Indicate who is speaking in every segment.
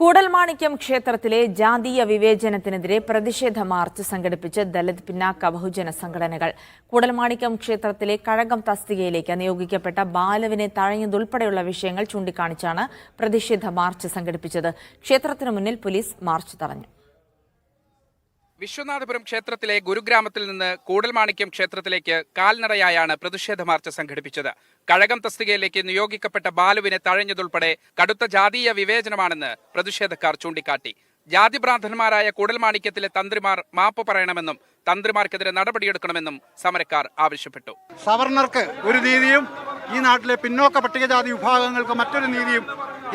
Speaker 1: കൂടൽമാണിക്യം ക്ഷേത്രത്തിലെ ജാതീയ വിവേചനത്തിനെതിരെ പ്രതിഷേധ മാർച്ച് സംഘടിപ്പിച്ച് ദലിത് പിന്നാക്ക ബഹുജന സംഘടനകൾ. കൂടൽമാണിക്യം ക്ഷേത്രത്തിലെ കഴകം തസ്തികയിലേക്ക് നിയോഗിക്കപ്പെട്ട ബാലുവിനെ തഴഞ്ഞതുൾപ്പെടെയുള്ള വിഷയങ്ങൾ ചൂണ്ടിക്കാണിച്ചാണ് പ്രതിഷേധ മാർച്ച് സംഘടിപ്പിച്ചത്. ക്ഷേത്രത്തിനു മുന്നിൽ പോലീസ് മാർച്ച് തടഞ്ഞു.
Speaker 2: വിശ്വനാഥപുരം ക്ഷേത്രത്തിലെ ഗുരുഗ്രാമത്തിൽ നിന്ന് കൂടൽമാണിക്യം ക്ഷേത്രത്തിലേക്ക് കാൽനടയായാണ് പ്രതിഷേധ മാർച്ച് സംഘടിപ്പിച്ചത്. കഴകം തസ്തികയിലേക്ക് നിയോഗിക്കപ്പെട്ട ബാലുവിനെ തഴഞ്ഞതുൾപ്പെടെ കടുത്ത ജാതീയ വിവേചനമാണെന്ന് പ്രതിഷേധക്കാർ ചൂണ്ടിക്കാട്ടി. ജാതിഭ്രാന്തന്മാരായ കൂടൽമാണിക്യത്തിലെ തന്ത്രിമാർ മാപ്പ് പറയണമെന്നും തന്ത്രിമാർക്കെതിരെ നടപടിയെടുക്കണമെന്നും സമരക്കാർ ആവശ്യപ്പെട്ടു.
Speaker 3: സവർണർക്ക് ഒരു നീതിയും ഈ നാട്ടിലെ പിന്നോക്ക പട്ടികജാതി വിഭാഗങ്ങൾക്ക് മറ്റൊരു നീതിയും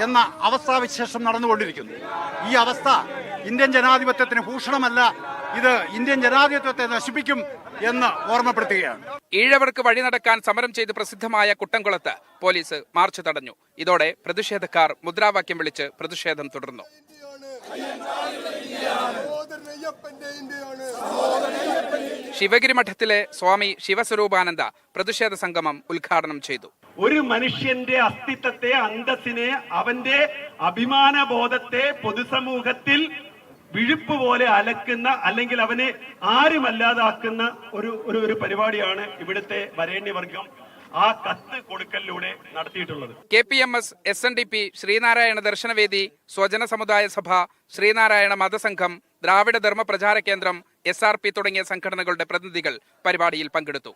Speaker 3: എന്ന അവസ്ഥാവിശേഷം നടന്നുകൊണ്ടിരിക്കുന്നു. ഈ അവസ്ഥ ഇന്ത്യൻ ജനാധിപത്യത്തിന് ഭൂഷണമല്ല ഇത് ഇന്ത്യൻ ജനാധിപത്യത്തെ നശിപ്പിക്കും എന്ന് ഓർമ്മപ്പെടുത്തുകയാണ്.
Speaker 2: ഈഴവർക്ക് വഴി നടക്കാൻ സമരം ചെയ്ത് പ്രസിദ്ധമായ കുട്ടംകുളത്ത് പോലീസ് മാർച്ച് തടഞ്ഞു. ഇതോടെ പ്രതിഷേധക്കാർ മുദ്രാവാക്യം വിളിച്ച് പ്രതിഷേധം തുടർന്നു. ശിവഗിരി മഠത്തിലെ സ്വാമി ശിവസ്വരൂപാനന്ദ പ്രതിഷേധ സംഗമം ഉദ്ഘാടനം ചെയ്തു.
Speaker 4: ഒരു മനുഷ്യന്റെ അസ്തിത്വത്തെ അന്തസ്സിനെ അവന്റെ അഭിമാന ബോധത്തെ പൊതുസമൂഹത്തിൽ വിഴുപ്പ് പോലെ അലക്കുന്ന അല്ലെങ്കിൽ അവനെ ആരുമല്ലാതാക്കുന്ന ഒരു ഒരു പരിപാടിയാണ് ഇവിടുത്തെ വരേണ്യവർഗം. ആ കത്ത് കൊടുക്കലിലൂടെ നടത്തിയിട്ടുള്ളത്.
Speaker 2: K P M S S N D P Sreenarayana Darshanavedi Swajana Samudaya Sabha Sreenarayana മതസംഘം ദ്രാവിഡ ധർമ്മ പ്രചാര കേന്ദ്രം എസ് ആർ പി തുടങ്ങിയ സംഘടനകളുടെ പ്രതിനിധികൾ പരിപാടിയിൽ പങ്കെടുത്തു.